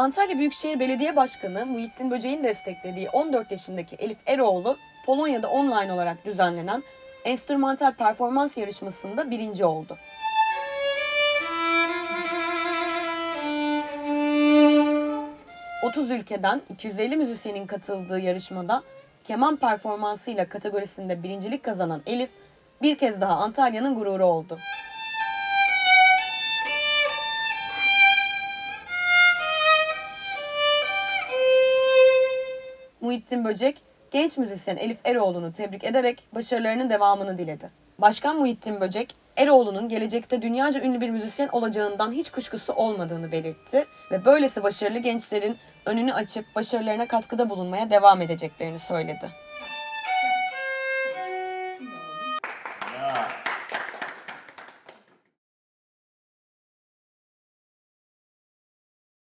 Antalya Büyükşehir Belediye Başkanı Muhittin Böceğin desteklediği 14 yaşındaki Elif Eroğlu, Polonya'da online olarak düzenlenen enstrümantal performans yarışmasında birinci oldu. ...30 ülkeden 250 müzisyenin katıldığı yarışmada... ...keman performansıyla kategorisinde birincilik kazanan Elif... ...bir kez daha Antalya'nın gururu oldu. Muhittin Böcek, genç müzisyen Elif Eroğlu'nu tebrik ederek başarılarının devamını diledi. Başkan Muhittin Böcek, Eroğlu'nun gelecekte dünyaca ünlü bir müzisyen olacağından hiç kuşkusu olmadığını belirtti ve böylesi başarılı gençlerin önünü açıp başarılarına katkıda bulunmaya devam edeceklerini söyledi.